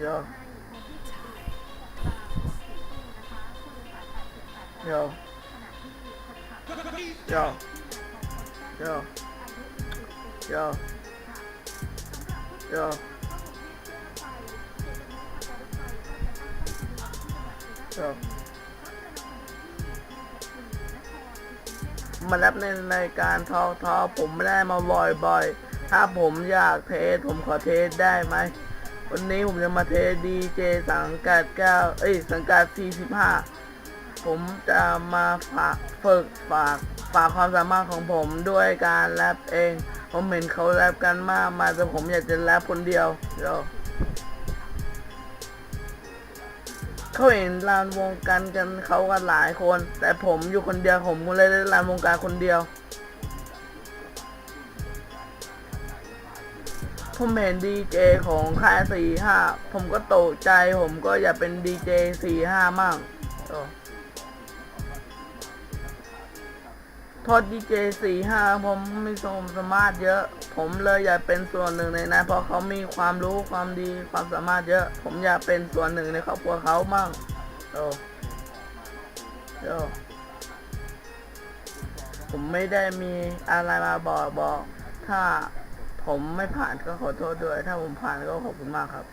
โยโยโยโยโยโยโยมารับในรายการทอทอผมไม่ได้มาบ่อยๆ ถ้าผมอยากเทสผมขอเทสได้ไหม วันนี้ผมจะมาเทดีเจสังกัดเก้าเอ้ย สังกัด45ผมจะมาฝากฝึกฝากฝากความสามารถของผมด้วยการแรปเอง ผมเห็นเขาแรปกันมากมาแต่ผมอยากจะแรปคนเดียวเดี๋ยวเขาเห็นลานวงการกันเขากันหลายคน แต่ผมอยู่คนเดียวผมก็เลยได้ลานวงการคนเดียว ผมเห็นดีเจของค่ายสี่ห้าผมก็ตกใจผมก็อยากเป็นดีเจสี่ห้ามั่งโอ้โทษดีเจสี่ห้าผมไม่สมสามารถเยอะ ผมเลยอยากเป็นส่วนหนึ่งในนั้นเพราะเขามีความรู้ความดีความสามารถเยอะ ผมอยากเป็นส่วนหนึ่งในครอบครัวเขามั่งโอ้โอ้ผมไม่ได้มีอะไรมาบอกบอกถ้า ผมไม่ผ่านก็ขอโทษด้วย ถ้าผมผ่านก็ขอบคุณมากครับ